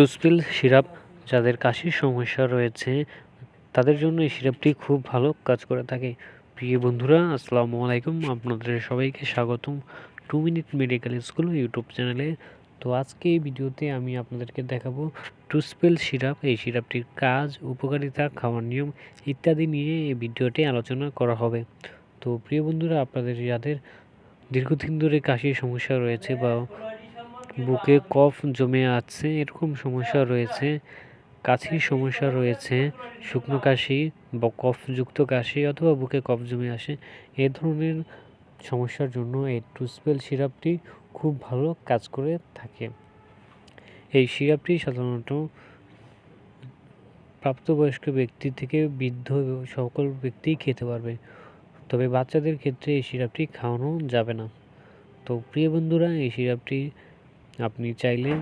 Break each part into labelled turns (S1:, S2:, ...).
S1: টুসপিল syrup যাদের কাশির সমস্যা রয়েছে, তাদের জন্য এই সিরাপটি খুব ভালো কাজ করে থাকে। প্রিয় বন্ধুরা, আসসালামু আলাইকুম। আপনাদের সবাইকে স্বাগতম two minute medical school YouTube চ্যানেলে। তো আজকে এই ভিডিওতে আমি আপনাদেরকে দেখাবো টুসপেল সিরাপ, এই সিরাপটির কাজ, উপকারিতা, খাওয়ার নিয়ম ইত্যাদি নিয়ে এই ভিডিওটি আলোচনা করা হবে। তো প্রিয় বন্ধুরা, আপনাদের যাদের দীর্ঘদিন ধরে কাশির সমস্যা রয়েছে বা বুকে কফ জমে আছে, এরকম সমস্যা রয়েছে কাশির সমস্যা রয়েছে, শুকনো কাশি বা কফযুক্ত কাশি অথবা বুকে কফ জমে আসে, এ ধরনের সমস্যার জন্য এই টুসপেল সিরাপটি খুব ভালো কাজ করে থাকে। এই সিরাপটি সাধারণত প্রাপ্তবয়স্ক ব্যক্তি থেকে বৃদ্ধ সকল ব্যক্তিই খেতে পারবে, তবে বাচ্চাদের ক্ষেত্রে এই সিরাপটি খাওয়ানো যাবে না। তো প্রিয় বন্ধুরা, এই সিরাপটি আপনি চাইলে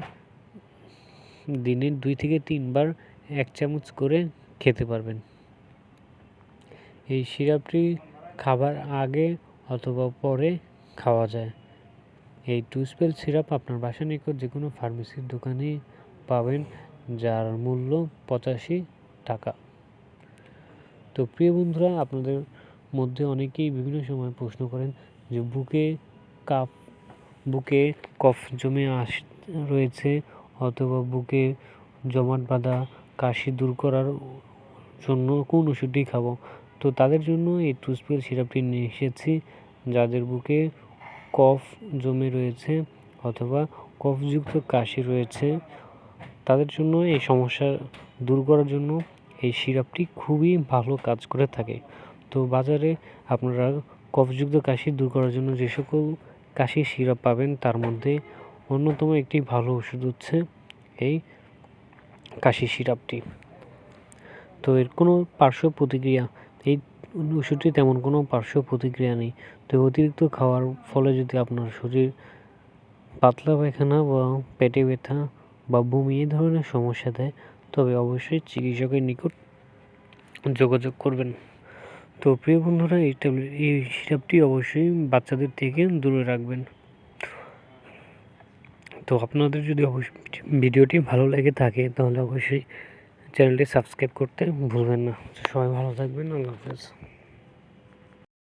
S1: দিনে দুই থেকে তিনবার এক চামচ করে খেতে পারবেন। এই সিরাপটি খাবার আগে অথবা পরে খাওয়া যায়। এই টুসপেল সিরাপ আপনার বাসা নিকট যে কোনো ফার্মেসির দোকানে পাবেন, যার মূল্য পঁচাশি টাকা। তো প্রিয় বন্ধুরা, আপনাদের মধ্যে অনেকেই বিভিন্ন সময় প্রশ্ন করেন যে, বুকে কাপ বুকে কফ জমে আস, রয়েছে অথবা বুকে জমাট বাঁধা কাশি দূর করার জন্য কোন ওষুধটি খাব? তো তাদের জন্য এই টুসপেল সিরাপটি নিয়ে এসেছি, যাদের বুকে কফ জমে রয়েছে অথবা কফযুক্ত কাশি রয়েছে। তাদের জন্য এই সমস্যা দূর করার জন্য এই সিরাপটি খুবই ভালো কাজ করে থাকে। তো বাজারে আপনারা কফযুক্ত কাশি দূর করার জন্য যে সকল কাশির সিরাপ পাবেন। তার মধ্যে অন্যতম একটি ভালো ওষুধ হচ্ছে এই কাশি সিরাপটি। তো এর কোনো পার্শ্ব প্রতিক্রিয়া, এই ওষুধটি তেমন কোনো পার্শ্ব প্রতিক্রিয়া নেই। তো অতিরিক্ত খাওয়ার ফলে যদি আপনার শরীর পাতলা পায়খানা বা পেটে ব্যথা বা বমি এ ধরনের সমস্যা দেয়, তবে অবশ্যই চিকিৎসকের নিকট যোগাযোগ করবেন। তো প্রিয় বন্ধুরা, এই ট্যাবলেট এই সিরাপটি অবশ্যই বাচ্চাদের থেকে দূরে রাখবেন। তো আপনাদের যদি অবশ্যই ভিডিওটি ভালো লেগে থাকে, তাহলে অবশ্যই চ্যানেলটি সাবস্ক্রাইব করতে ভুলবেন না। সবাই ভালো থাকবেন, আল্লাহ হাফেজ।